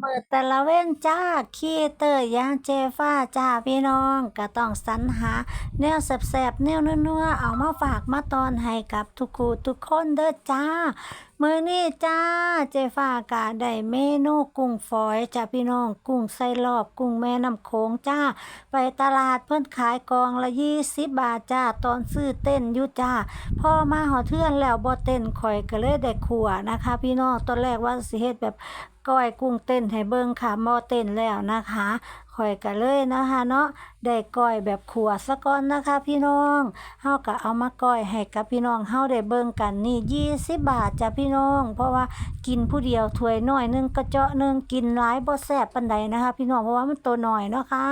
เปิดแต่ละเว้นจ้าขี้เตยยางเจฟ้าจ้าพี่น้องก็ต้องสรรหาแนวแสบๆแนวนัวๆเอามาฝากมาตอนให้กับทุกคูทุกคนเด้อจ้า มื้อนี้จ้าเจฟ้ากะได้เมนูกุ้งฝอยจ้าพี่น้องกุ้งไส้รอบกุ้งแม่น้ำโขงจ้า ไปตลาดเพิ่นขายกองละ20บบาทจ้าตอนซื้อเต้นอยู่จ้าพอมาหอเทื่อนแล้วบ่เต้นข่อยก็เลยได้ขัวนะคะ พี่น้องตอนแรกว่าสิเฮ็ดแบบก้อยกุ้งเต้นให้เบิ่งค่ะบ่เต้นแล้วนะคะ ข่อยก็เลยนะคะเนาะได้ก้อยแบบขัวซะก่อนนะคะพี่น้องเฮาก็เอามาก้อยให้กับพี่น้องเฮาได้เบิ่งกันนี่ 20 บาทจ้ะพี่น้อง เพราะว่ากินผู้เดียวถ้วยน้อยนึงกระเจาะนึงกินหลายบ่แซ่บปานใดนะคะ พี่น้องเพราะว่ามันตัวน้อยเนาะค่ะ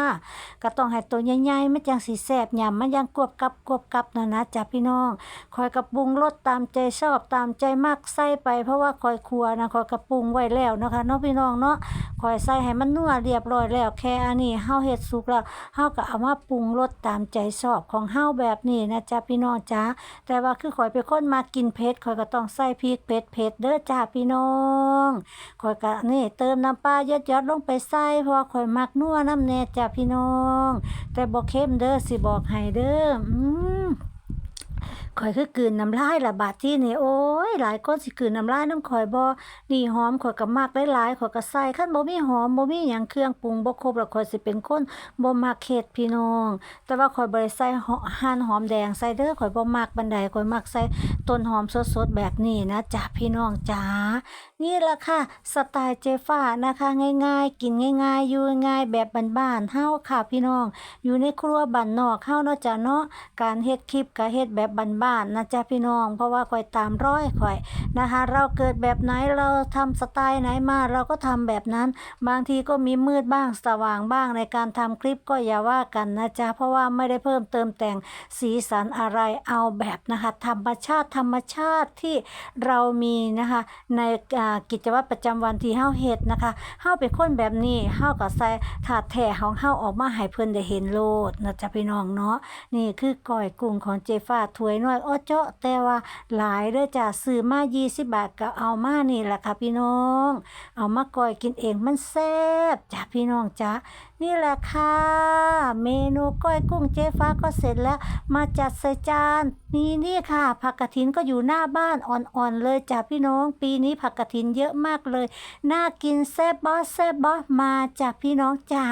ก็ต้องให้ตัวใหญ่ๆมันจังสิแซ่บยำมันยังกวบกับกวบกับนั่นะจ้ะพี่น้องคอยกระปรุงรสตามใจชอบตามใจมักใส่ไป เพราะว่าคอยครัวนะคอยกระปรุงไว้แล้วนะคะเนาะพี่น้องเนาะคอยใส่ให้มันนัวเรียบร้อยแล้วแค่อันนี้เฮาเฮ็ดสุกแล้วเฮาก็เอามาปรุงรสตามใจชอบของเฮาแบบนี้นะจ๊ะพี่น้องจ้าแต่ว่าคือคอยเป็นคนมากินเผ็ดคอยก็ต้องใส่พริกเผ็ดเผ็ดเด้อจ้าพี่น้องคอยก็นี่เติมน้ำปลาเยอะๆลงไปใส่เพราะว่าคอยมักนัวน้ำแน่จ้ะพี่น้อง แต่บอกเข้มเด้อสิบอกให้เด้ออืม ข่อยคือกลืนน้ำลายละบาดที่นี่โอ้ยหลายคนสิกลืนน้ำลายน้ำข่อยบ่นี่หอมข่อยก็มักหลายๆข่อยก็ใส่คันบ่มีหอมบ่มีหยังเครื่องปรุงบ่ครบแล้วข่อยสิเป็นคนบ่มักเฮ็ดพี่น้อง แต่ว่าข่อยบ่ได้ใส่หั่นหอมแดงใส่เด้อข่อยบ่มักปานใดข่อยมักใส่ต้นหอมสดๆแบบนี้นะจ้ะพี่น้องจ๋านี่ล่ะค่ะสไตล์เจฟ้านะคะ ง่าย ๆ กินง่าย ๆ อยู่ง่ายๆแบบบ้านๆเฮาค่ะพี่น้อง อยู่ในครัวบ้านนอกเฮาเนาะจ้ะเนาะการเฮ็ดคลิปก็เฮ็ดแบบบ้านๆนะจ๊ะพี่น้อง เพราะว่าข่อยตามร้อยข่อยนะคะ เราเกิดแบบไหนเราทำสไตล์ไหนมาเราก็ทำแบบนั้น บางทีก็มีมืดบ้างสว่างบ้างในการทำคลิปก็อย่าว่ากันนะจ๊ะเพราะว่าไม่ได้เพิ่มเติมแต่งสีสันอะไรเอาแบบนะคะธรรมชาติธรรมชาติที่เรามีนะคะในกิจวัตรประจำวันที่เฮาเฮ็ดนะคะเฮาเป็นคนแบบนี้เฮาก็ใส่ถาดแท้ของเฮาออกมาให้เพิ่นได้เห็นโลดนะจ๊ะพี่น้องเนาะนี่คือก้อยกุ้งของเจฟ้าถวยน้อยอ้อเจาะแต่ว่าหลายเด้อจ้ะซื้อมา20บาทก็เอามานี่แหละค่ะพี่น้อง เอามาก้อยกินเองมันแซ่บจ้ะพี่น้องจ้ะนี่แหละค่ะ เมนูก้อยกุ้งเจ๊ฟ้าก็เสร็จแล้ว มาจัดใส่จานนี่นี่ค่ะ ผักกระถินก็อยู่หน้าบ้านอ่อนๆเลยจ้ะพี่น้อง ปีนี้ผักกระถินเยอะมากเลย น่ากินแซ่บบ่แซ่บบ่มาจ้ะพี่น้องจ้า